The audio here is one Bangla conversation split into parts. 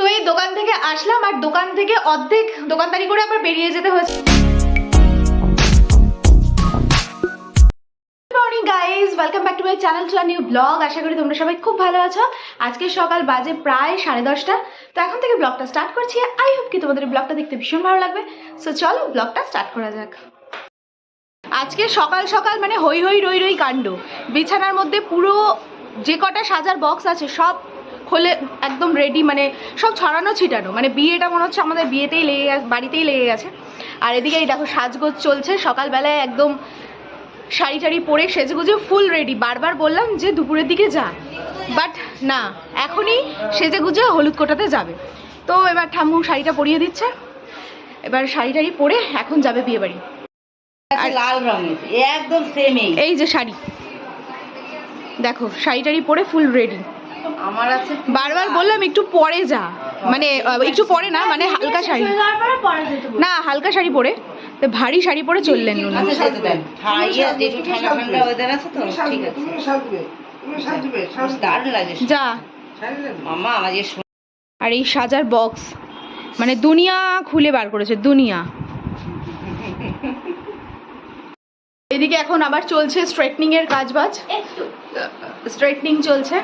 তো এই দোকান থেকে আসলাম আর দোকান থেকে অর্ধেক দোকানদারি করে আবার বেরিয়ে যেতে হয়েছে। Guys welcome to new blog আশা করি তোমরা সবাই খুব ভালো আছো। সকাল বাজে প্রায় সাড়ে দশটা। তো এখন থেকে ব্লগটা স্টার্ট করছি। আই কি তোমাদের ব্লগটা দেখতে ভীষণ ভালো লাগবে। সো চলো ব্লগটা স্টার্ট করা যাক। আজকে সকাল সকাল মানে কাণ্ড। বিছানার মধ্যে পুরো যে কটা সাজার বক্স আছে, সব খোলে একদম রেডি মানে সব ছড়ানো ছিটানো। মানে বিয়েটা মনে হচ্ছে আমাদের বিয়েতেই লেগে গেছে বাড়িতেই লেগে গেছে। আর এদিকে এই দেখো সাজগোজ চলছে সকালবেলায় একদম শাড়ি টাড়ি পরে সেজেগুজে ফুল রেডি বারবার বললাম যে দুপুরের দিকে যা। বাট না এখনই সেজেগুজে হলুদ কোটাতে যাবে। তো এবার ঠাম্মু শাড়িটা পরিয়ে দিচ্ছে। এবার শাড়ি টাড়ি পরে এখন যাবে বিয়ে বাড়ি লাল রঙের। একদম সেম এই। যে শাড়ি। দেখো শাড়ি টাড়ি পরে ফুল রেডি বারবার বললাম একটু পরে যা। মানে একটু পরে না মানে হালকা শাড়ি। না হালকা শাড়ি পরে। তো ভারী শাড়ি পরে চললেন নুন। আচ্ছা যা। আর এই সাজার বক্স মানে দুনিয়া খুলে বার করেছে দুনিয়া। এদিকে এখন আবার চলছে স্ট্রেটনিং এর কাজ বাজ স্ট্রেটনিং চলছে।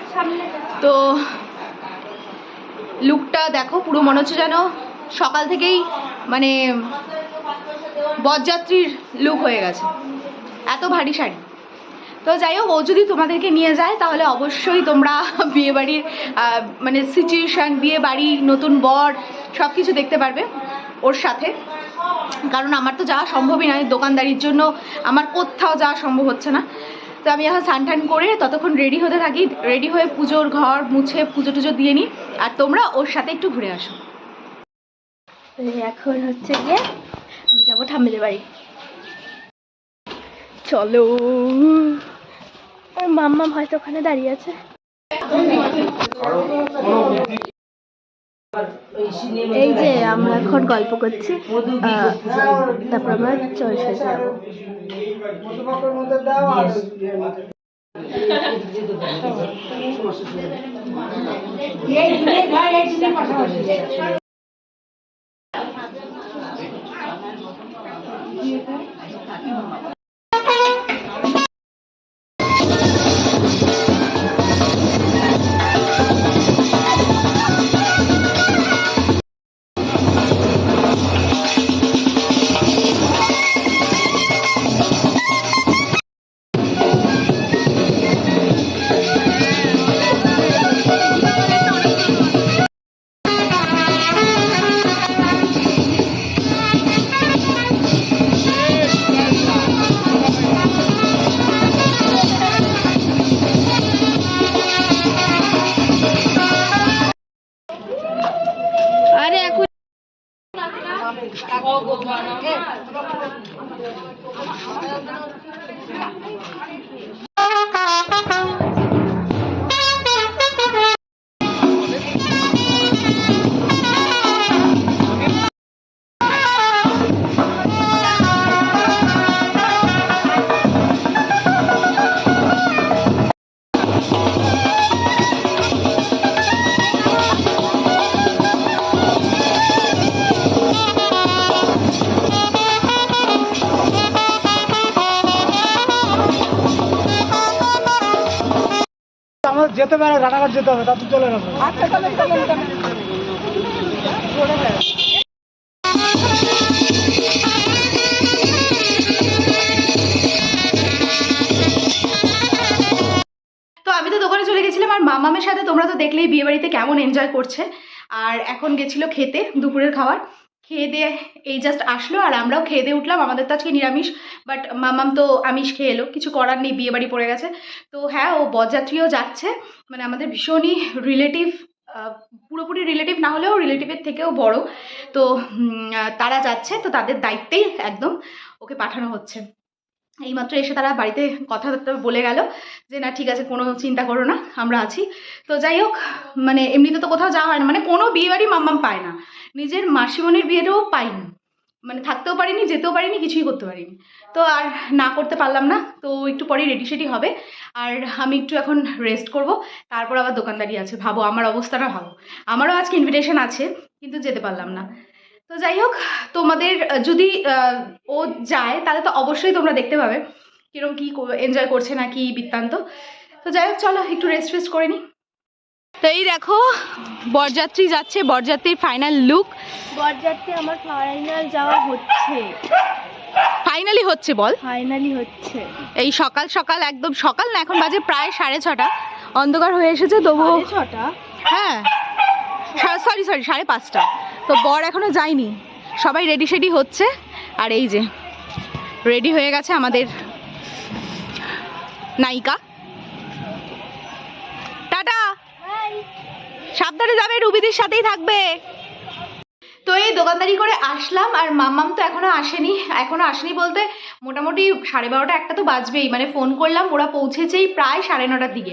তো লুকটা দেখো পুরো মনে হচ্ছে যেন সকাল থেকেই মানে বরযাত্রীর লুক হয়ে গেছে। এত ভারী শাড়ি। তো যাই হোক ও যদি তোমাদেরকে নিয়ে যায় তাহলে অবশ্যই তোমরা বিয়ে বাড়ির মানে সিচুয়েশান বিয়ে বাড়ি নতুন বর সব কিছু দেখতে পারবে ওর সাথে। কারণ আমার তো যাওয়া সম্ভবই নয় দোকানদারির জন্য আমার কোথাও যাওয়া সম্ভব হচ্ছে না। তো আমি এখন স্নান টান করে ততক্ষণ রেডি হতে থাকি রেডি হয়ে পুজোর ঘর মুছে পুজো টুজো দিয়ে নিই আর তোমরা ওর সাথে একটু ঘুরে আসো। এখন হচ্ছে গিয়ে আমি যাব ঠাম্মিদের বাড়ি। চলো। আর মাম্মা হয়তো ওখানে দাঁড়িয়ে আছে। এই যে আমরা এখন গল্প করছি আহ, তারপর আমরা চল শেষ যাব। আরে আমাদের যেতে পারে, রানাঘাট যেতে হবে তা চলে গেছিলাম, আর মামামের সাথে তোমরা তো দেখলেই বিয়েবাড়িতে কেমন এনজয় করছে। আর এখন গেছিল খেতে, দুপুরের খাবার। খেয়ে দিয়ে এই জাস্ট আসলো আর আমরাও খেয়ে দিয়ে উঠলাম। আমাদের তো আজকে নিরামিষ বাট মামাম তো আমিষ খেয়ে এলো। কিছু করার নেই, বিয়ে বাড়ি পড়ে গেছে। তো হ্যাঁ ও বরযাত্রীও যাচ্ছে। মানে আমাদের ভীষণই রিলেটিভ পুরোপুরি রিলেটিভ না হলেও রিলেটিভের থেকেও বড়। তো তারা যাচ্ছে, তো তাদের দায়িত্বেই একদম ওকে পাঠানো হচ্ছে। এইমাত্র এসে তারা বাড়িতে কথাবার্তা বলে গেল যে, না, ঠিক আছে, কোনো চিন্তা করো না, আমরা আছি। তো যাই হোক মানে এমনিতে তো কোথাও যাওয়া হয় না। মানে কোনো বিয়ে বাড়ি মাম্মাম পায় না। নিজের মাসিমণির বিয়েটাও পাইনি। মানে থাকতেও পারিনি, যেতেও পারিনি, কিছুই করতে পারিনি। তো আর না করতে পারলাম না, তো একটু পরেই রেডি সেডি হবে। আর আমি একটু এখন রেস্ট করব, তারপর আবার দোকানদারি আছে। ভাবো, আমার অবস্থাটা ভাবো আমারও আজকে ইনভিটেশন আছে, কিন্তু যেতে পারলাম না। তো যাই হোক, তোমাদের, যদি ও যায়, তাহলে তো অবশ্যই তোমরা দেখতে পাবে। কীরকম কি এনজয় করছে না কি বৃত্তান্ত। তো যাই হোক, চলো, একটু রেস্ট ফেস্ট করে নিই। তো এই দেখো বরযাত্রী যাচ্ছে বরযাত্রীর ফাইনাল লুক বরযাত্রী আমার ফাইনাল যাওয়া হচ্ছে। ফাইনালি হচ্ছে বল। ফাইনালি হচ্ছে। এই সকাল সকাল একদম সকাল না এখন বাজে প্রায় সাড়ে ছটা। অন্ধকার হয়ে এসেছে তবুও ছটা? হ্যাঁ। সরি সরি সাড়ে পাঁচটা। তো বর এখনও যায়নি। সবাই রেডি সেডি হচ্ছে। আর এই যে রেডি হয়ে গেছে আমাদের নায়িকা টাটা সাবধানে যাবে, রুবিদির সাথেই থাকবে। তো এই দোকানদারি করে আসলাম, আর মাম্মাম তো এখনও আসেনি। এখনও আসেনি বলতে মোটামুটি সাড়ে বারোটা একটা তো বাজবেই। মানে ফোন করলাম, ওরা পৌঁছেছেই প্রায় সাড়ে নটার দিকে।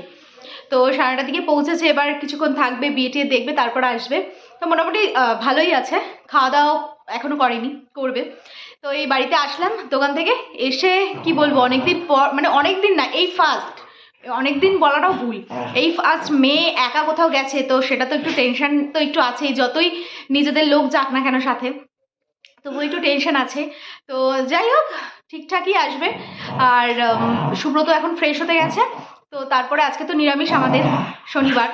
তো সাড়ে নটার দিকে পৌঁছেছে, এবার কিছুক্ষণ থাকবে, বিয়ে টিয়ে দেখবে, তারপর আসবে। তো মোটামুটি ভালোই আছে। খাওয়া দাওয়া এখনও করেনি, করবে। তো এই বাড়িতে আসলাম দোকান থেকে, এসে কি বলব, অনেকদিন পর মানে অনেকদিন না, এই ফার্স্ট অনেকদিন বলাটাও ভুল। এই ফার্স্ট মেয়ে একা কোথাও গেছে তো সেটা তো একটু টেনশন তো একটু আছেই যতই নিজেদের লোক যাক না কেন সাথে। তবু একটু টেনশন আছে। তো যাই হোক ঠিকঠাকই আসবে। আর সুব্রত এখন ফ্রেশ হতে গেছে। তো তারপরে আজকে তো নিরামিষ আমাদের শনিবার।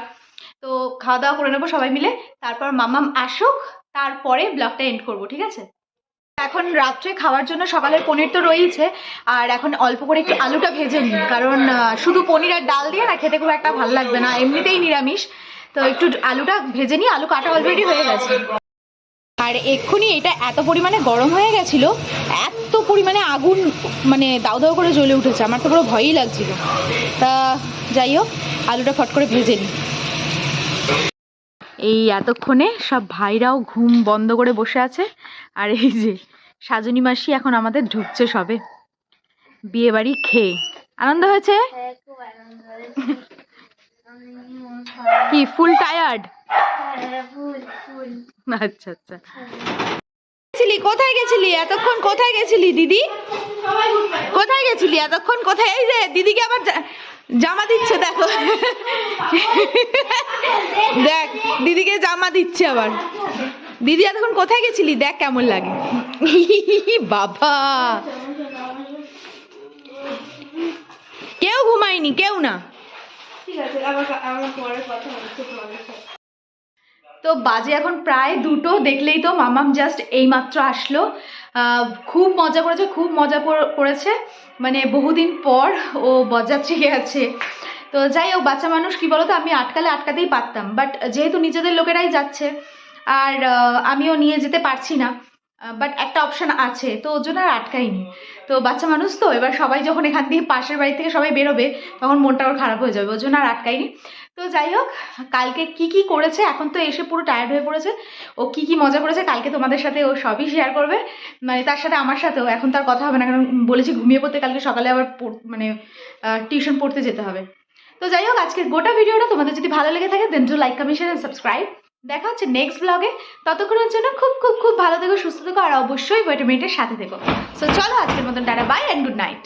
তো খাওয়া দাওয়া করে নেব সবাই মিলে। তারপর মামাম আসুক তারপরে ব্লগটা এন্ড করব ঠিক আছে? এখন রাত্রে খাওয়ার জন্য সকালের পনির তো রয়েছে আর এখন অল্প করে একটু আলুটা ভেজে নিই, কারণ শুধু পনির আর ডাল দিয়ে না, খেতে খুব একটা ভালো লাগবে না, এমনিতেই নিরামিষ। তো একটু আলুটা ভেজে নিই, আলু কাটা অলরেডি হয়ে গেছে। আর এক্ষুনি এটা এত পরিমাণে গরম হয়ে গেছিল, এত পরিমাণে আগুন মানে দাউ দাউ করে জ্বলে উঠেছে, আমার তো পুরো ভয়ই লাগছিল। তা যাই হোক, আলুটা ফট করে ভেজে নিই। এই এতক্ষণে সব ভাইরাও ঘুম বন্ধ করে বসে আছে। আর এই যে সাজনী মাসি এখন আমাদের ঢুকছে সবে। বিয়ে বাড়ি খেয়ে। আনন্দ হয়েছে? কি ফুল টায়ার্ড আচ্ছা আচ্ছা। গেছিলি? কোথায় গেছিলি? এতক্ষণ কোথায় গেছিলি, দিদি? কোথায় গেছিলি? এতক্ষণ কোথায়? এই যে, দিদিকে আবার জামা দিচ্ছে, দেখো। দেখ, দিদিকে জামা দিচ্ছে আবার। দিদি, এতক্ষণ কোথায় গেছিলি? দেখ কেমন লাগে। বাবা। কেউ ঘুমায়নি, কেউ না। তো বাজে এখন প্রায় দুটো, দেখলেই তো মামাম জাস্ট এইমাত্র আসলো। খুব মজা করেছে, খুব মজা করেছে। মানে বহুদিন পর ও বরযাত্রী আছে। তো যাই হোক, বাচ্চা মানুষ, কি বলতো, আমি আটকালে আটকাতেই পারতাম। বাট যেহেতু নিজেদের লোকেরাই যাচ্ছে, আর আমিও নিয়ে যেতে পারছি না বাট একটা অপশান আছে, তো ওর জন্য আর আটকাইনি। তো বাচ্চা মানুষ তো, এবার সবাই যখন এখান থেকে পাশের বাড়ি থেকে সবাই বেরোবে, তখন মনটা ওর খারাপ হয়ে যাবে, ওর জন্য আর আটকাইনি। তো যাই হোক, কালকে কি কি করেছে? এখন তো এসে পুরো টায়ার্ড হয়ে পড়েছে। ও কি কি মজা করেছে কালকে তোমাদের সাথে ও সবই শেয়ার করবে। মানে তার সাথে আমার সাথেও। এখন তার কথা হবে না, কারণ বলেছি ঘুমিয়ে পড়তে কালকে সকালে আবার মানে টিউশন পড়তে যেতে হবে। তো যাই হোক, আজকের গোটা ভিডিওটা তোমাদের যদি ভালো লেগে থাকে then to like comment share subscribe দেখা হচ্ছে নেক্সট ব্লগে ততক্ষণের জন্য খুব খুব খুব ভালো থেকো, সুস্থ থেকো, আর অবশ্যই ভিটামিনের সাথে থেকো। সো চলো আজকের মতন, tata bye and good night